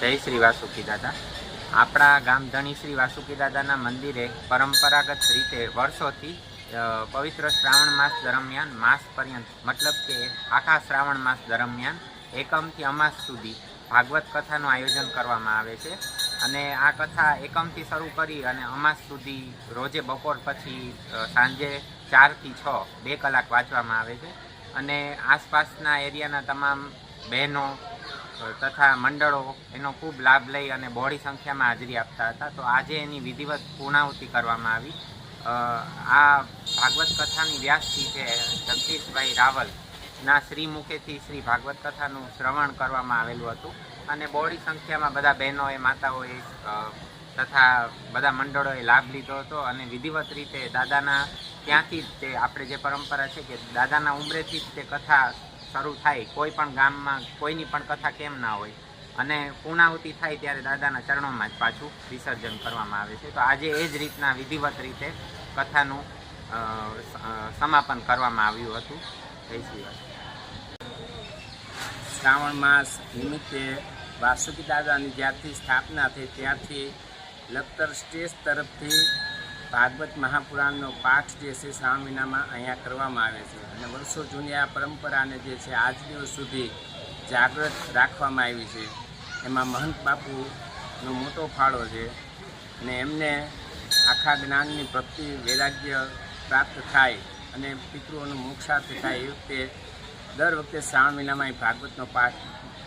જય શ્રી વાસુકી દાદા. આપણા ગામ ધણી શ્રી વાસુકી દાદાના મંદિરે પરંપરાગત રીતે વર્ષોથી પવિત્ર શ્રાવણ માસ દરમિયાન માસ પર્યંત, મતલબ કે આખા શ્રાવણ માસ દરમિયાન એકમથી અમાસ સુધી ભાગવત કથાનું આયોજન કરવામાં આવે છે. અને આ કથા એકમથી શરૂ કરી અને અમાસ સુધી રોજે બપોર પછી સાંજે ચારથી છ, બે કલાક વાંચવામાં આવે છે. અને આસપાસના એરિયાના તમામ બહેનો તથા મંડળો એનો ખૂબ લાભ લઈ અને બહોળી સંખ્યામાં હાજરી આપતા હતા. તો આજે એની વિધિવત પૂર્ણાહુતિ કરવામાં આવી. આ ભાગવત કથાની વ્યાસથી છે જગદીશભાઈ રાવલ ના શ્રી મુખેથી શ્રી ભાગવત કથાનું શ્રવણ કરવામાં આવેલું હતું. અને બહોળી સંખ્યામાં બધા બહેનોએ, માતાઓએ તથા બધા મંડળોએ લાભ લીધો હતો અને વિધિવત રીતે દાદાના ત્યાંથી જ તે, આપણે જે પરંપરા છે કે દાદાના ઉંમરેથી જ તે કથા શરૂ થાય, કોઈ પણ ગામમાં કોઈની પણ કથા કેમ ના હોય. અને પૂર્ણાહુતિ થાય ત્યારે દાદાના ચરણોમાં જ પાછું વિસર્જન કરવામાં આવે છે. તો આજે એ જ રીતના વિધિવત રીતે કથાનું સમાપન કરવામાં આવ્યું હતું. જય શ્રી શ્રાવણ માસ નિમિત્તે વાસુકી દાદાની જ્યારથી સ્થાપના થઈ ત્યારથી લખતર સ્ટેજ તરફથી ભાગવત મહાપુરાણનો પાઠ જે છે શ્રાવણ મહિનામાં અહીંયા કરવામાં આવે છે. અને વર્ષો જૂની આ પરંપરાને જે છે આજ દિવસ સુધી જાગૃત રાખવામાં આવી છે. એમાં મહંત બાપુનો મોટો ફાળો છે અને એમને આખા જ્ઞાનની ભક્તિ, વૈરાગ્ય પ્રાપ્ત થાય અને પિતૃઓનું મોક્ષાર્થ થાય એ વખતે દર વખતે શ્રાવણ મહિનામાં એ ભાગવતનો પાઠ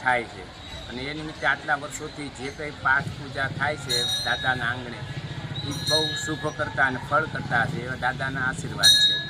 થાય છે. અને એ નિમિત્તે આટલા વર્ષોથી જે કંઈ પાઠ પૂજા થાય છે દાદાના આંગણે એ બહુ શુભ કરતા અને ફળ કરતા હશે એવા દાદાના આશીર્વાદ છે.